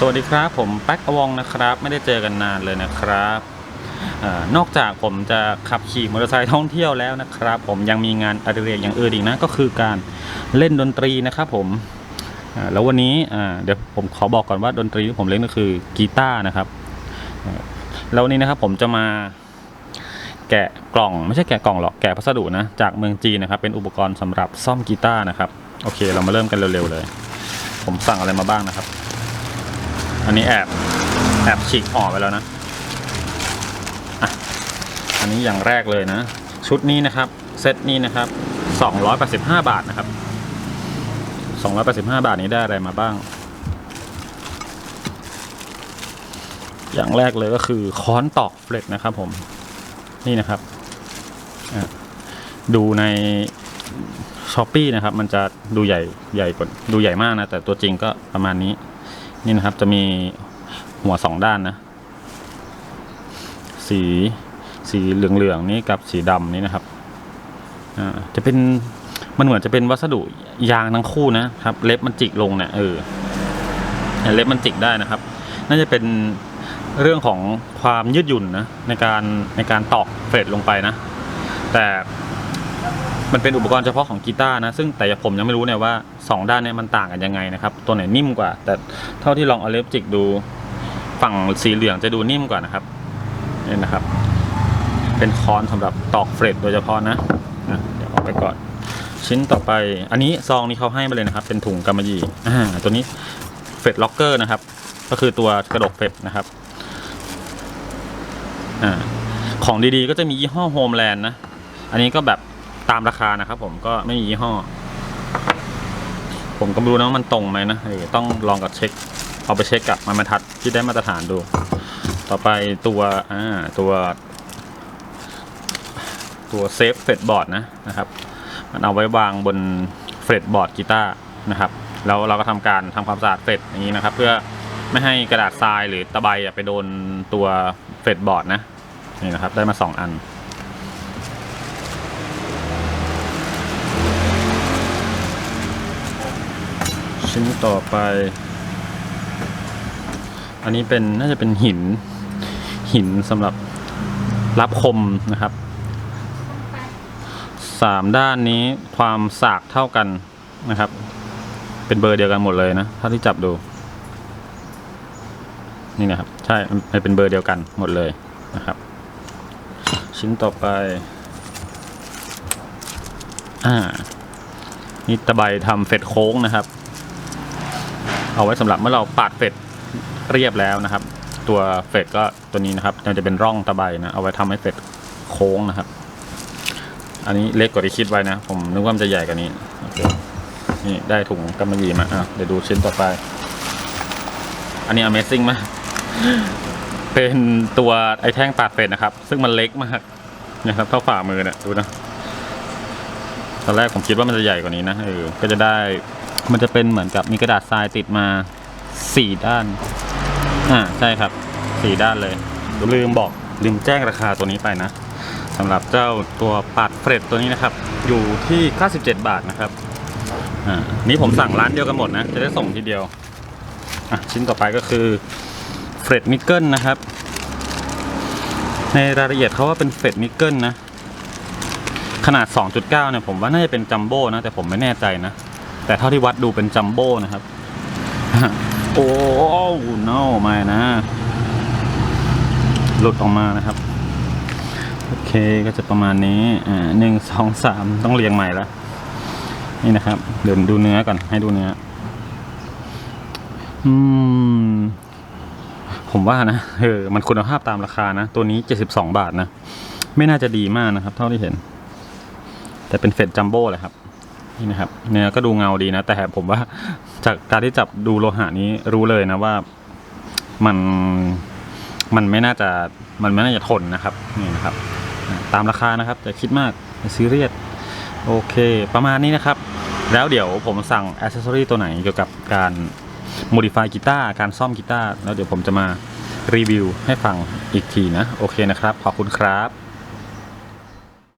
สวัสดีครับผมแป๊กอวองนะครับ ไม่ได้เจอกันนานเลยนะครับอนอกจากผมจะขับขี่มอเตอร์ไซค์ท่องเที่ยวแล้วนะครับ ผมยังมีงานอดิเรกอย่างอื่นอีกนะก็คือการเล่นดนตรีนะครับผมแล้ววันนี้เดี๋ยวผมขอบอกก่อนว่าดนตรีที่ผมเล่นก็คือกีตาร์นะครับแล้ววันนี้นะครับผมจะมาแกะกล่องไม่ใช่แกะกล่องหรอกแกะพัสดุนะจากเมืองจีนนะครับเป็นอุปกรณ์สำหรับซ่อมกีตาร์นะครับโอเค เรามาเริ่มกันเร็วๆเลย ผมสั่งอะไรมาบ้างนะครับ อันนี้แอบแอบฉีกห่อไปแล้วนะอะอันนี้อย่างแรกเลยนะ ชุดนี้นะครับ เซตนี้นะครับ285 บาทนะครับ285 บาทนี้ได้อะไรมาบ้าง อย่างแรกเลยก็คือค้อนตอกเฟล็ดนะครับผม นี่นะครับ ดูในช้อปปีนะครับ มันจะดูใหญ่ใหญ่กว่าดูใหญ่มากนะ แต่ตัวจริงก็ประมาณนี้ นี่นะครับจะมีหัวสองด้านนะ สีสีเหลืองๆนี่กับสีดำนี่นะครับอ่าจะเป็นมันเหมือนจะเป็นวัสดุยางทั้งคู่นะครับ เล็บมันจิกลงเนี่ยเออเล็บมันจิกได้นะครับ น่าจะเป็นเรื่องของความยืดหยุ่นนะในการในการตอกเฟรดลงไปนะ แต่ มันเป็นอุปกรณ์เฉพาะของกีตาร์นะ ซึ่งแต่ผมยังไม่รู้เนี่ยว่าสองด้านเนี่ยมันต่างกันยังไงนะครับ ตัวไหนนิ่มกว่า แต่เท่าที่ลองเอาเล็บจิกดูฝั่งสีเหลืองจะดูนิ่มกว่านะครับนี่นะครับ เป็นค้อนสำหรับตอกเฟรดโดยเฉพาะนะเดี๋ยวเอาไปก่อน ชิ้นต่อไป อันนี้ซองนี้เขาให้มาเลยนะครับ เป็นถุงกำมะหยี่ตัวนี้เฟรดล็อกเกอร์นะครับ ก็คือตัวกระดกเฟรดนะครับอของดีๆก็จะมียี่ห้อโฮมแลนด์นะ อันนี้ก็แบบ ตามราคานะครับผมก็ไม่มียี่ห้อ ผมก็ไม่รู้นะว่ามันตรงไหมนะเออต้องลองกับเช็ค เอาไปเช็คกับมันบรรทัดที่ได้มาตรฐานดู ต่อไปตัวอ่าตัวตัวเซฟเฟดบอร์ดนะนะครับ มันเอาไว้วางบนเฟดบอร์ดกีตาร์นะครับ แล้วเราก็ทำการทำความสะอาดเฟดอย่างนี้นะครับ เพื่อไม่ให้กระดาษทรายหรือตะไบไปโดนตัวเฟดบอร์ดนะนี่นะครับ ได้มาสองอัน ชิ้นต่อไป อันนี้เป็นน่าจะเป็นหินหินสำหรับรับคมนะครับสามด้านนี้ความสากเท่ากันนะครับ เป็นเบอร์เดียวกันหมดเลยนะเท่าที่จับดู นี่นะครับ ใช่มันเป็นเบอร์เดียวกันหมดเลยนะครับ ชิ้นต่อไป อ่านี่ตะไบทำเฟดโค้งนะครับ เอาไว้สำหรับเมื่อเราปาดเฟดเรียบแล้วนะครับ ตัวเฟดก็ตัวนี้นะครับมันจะเป็นร่องตะไบนะเอาไว้ทำให้เฟดโค้งนะครับ อันนี้เล็กกว่าที่คิดไว้นะ ผมนึกว่ามันจะใหญ่กว่านี้นี่ได้ถุงกำมะหยี่มาอะเดี๋ยวดูชิ้นต่อไป อันนี้ Amazing มากเป็นตัวไอ้แท่งปาดเฟดนะครับ ซึ่งมันเล็กมากนะครับเท่าฝ่ามือเนี่ยดูนะตอนแรกผมคิดว่ามันจะใหญ่กว่านี้นะเออก็จะได้ มันจะเป็นเหมือนกับมีกระดาษทรายติดมาสี่ด้าน อ่าใช่ครับสี่ด้านเลย ลืมบอกลืมแจ้งราคาตัวนี้ไปนะสำหรับเจ้าตัวปัดเฟรดตัวนี้นะครับ อยู่ที่ 97 บาทนะครับ อ่า นี่ผมสั่งร้านเดียวกันหมดนะ จะได้ส่งทีเดียว อะ ชิ้นต่อไปก็คือเฟรดนิกเกิลนะครับ ในรายละเอียดเขาว่าเป็นเฟรดนิกเกิลนะ ขนาด 2.9 เนี่ยผมว่าน่าจะเป็นจัมโบ้นะ แต่ผมไม่แน่ใจนะ แต่เท่าที่วัดดูเป็นจัมโบ้นะครับ โอ้โนไม่นะ หลุดออกมานะครับ โอเคก็จะประมาณนี้ อ่าหนึ่งสองสามต้องเรียงใหม่ล้วนี่นะครับ เดี๋ยวดูเนื้อก่อนให้ดูเนื้อ อืม ผมว่านะเออมันคุณภาพตามราคานะ ตัวนี้เจ็ดสิบสองบาทนะ ไม่น่าจะดีมากนะครับ เท่าที่เห็น แต่เป็นเฟดจัมโบ้เลยครับ นี่นะครับเนื้อก็ดูเงาดีนะ แต่ผมว่าจากการที่จับดูโลหะนี้รู้เลยนะว่ามันมันไม่น่าจะมันไม่น่าจะทนนะครับนี่นะครับ ตามราคานะครับแต่คิดมากซีเรียสโอเค ประมาณนี้นะครับ แล้วเดี๋ยวผมสั่งอ c เซสซอรีตัวไหนเกี่ยวกับการโมดิฟายกีตาร์การซ่อมกีตาร์แล้วเดี๋ยวผมจะมารีวิวให้ฟังอีกทีนะ โอเคนะครับ ขอบคุณครับ